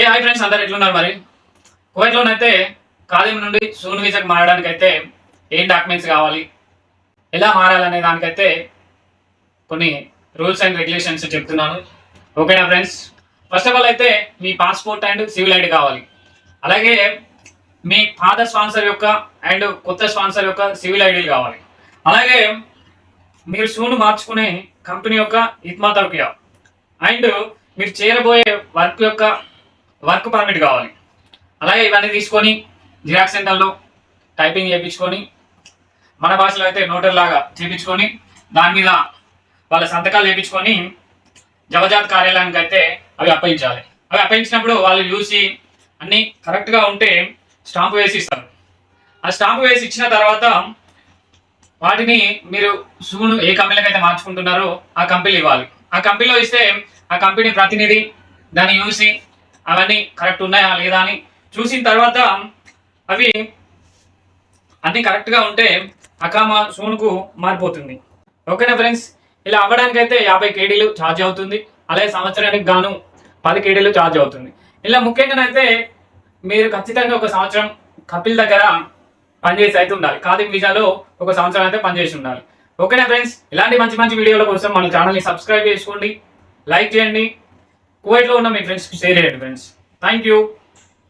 ఏ hi friends అందరు ఎట్లున్నారు మరి? కువైట్లోనైతే ఖాళీ నుండి సూన్ వీసాకి మారడానికి అయితే ఏం డాక్యుమెంట్స్ కావాలి? ఎలా మారాలనే దానికైతే కొన్ని రూల్స్ అండ్ రెగ్యులేషన్స్ చెప్తున్నాను. ఓకేనా ఫ్రెండ్స్ ఫస్ట్ ఆఫ్ ఆల్ అయితే మీ పాస్పోర్ట్ అండ్ సివిల్ ఐడి కావాలి. అలాగే మీ పాత స్పాన్సర్ యొక్క అండ్ కొత్త స్పాన్సర్ యొక్క సివిల్ ఐడీలు కావాలి. అలాగే మీరు షూను మార్చుకునే కంపెనీ యొక్క ఇత్మా తరఫియా. అండ్ మీరు చేరబోయే వర్క్ యొక్క వర్క్ పర్మిట్ కావాలి. అలాగే ఇవన్నీ తీసుకొని జిరాక్స్ సెంటర్లో టైపింగ్ చేయించుకొని మన భాషలో అయితే నోటర్ లాగా చేయించుకొని దాని మీద వాళ్ళ సంతకాలు చేయించుకొని జవజాత్ కార్యాలయానికి అయితే అవి అప్పగించాలి. అవి అప్పగించినప్పుడు వాళ్ళు చూసి అన్నీ కరెక్ట్గా ఉంటే స్టాంప్ వేసి ఇస్తారు. ఆ స్టాంప్ వేసి ఇచ్చిన తర్వాత వాటిని మీరు సూను ఏ కంపెనీలకు అయితే మార్చుకుంటున్నారో ఆ కంపెనీ ఇవ్వాలి. ఆ కంపెనీలో ఇస్తే ఆ కంపెనీ ప్రతినిధి దాన్ని చూసి అవన్నీ కరెక్ట్ ఉన్నాయా లేదా అని చూసిన తర్వాత అవి అన్నీ కరెక్ట్గా ఉంటే అకామా సోన్కు మారిపోతుంది. ఓకేనా ఫ్రెండ్స్ ఇలా అవ్వడానికి అయితే యాభై కేడీలు ఛార్జ్ అవుతుంది. అలాగే సంవత్సరానికి గాను పది కేడీలు ఛార్జ్ అవుతుంది. ఇలా ముఖ్యంగానైతే మీరు ఖచ్చితంగా ఒక సంవత్సరం కపిల్ దగ్గర పనిచేసి అయితే ఉండాలి. ఖాదీం విజాలో ఒక సంవత్సరం అయితే పనిచేసి ఉండాలి. ఓకేనా ఫ్రెండ్స్ ఇలాంటి మంచి మంచి వీడియోల కోసం మన ఛానల్ని సబ్స్క్రైబ్ చేసుకోండి. లైక్ చేయండి. కువైట్లో ఉన్న మీ ఫ్రెండ్స్కి షేర్ చేయండి ఫ్రెండ్స్ థ్యాంక్ యూ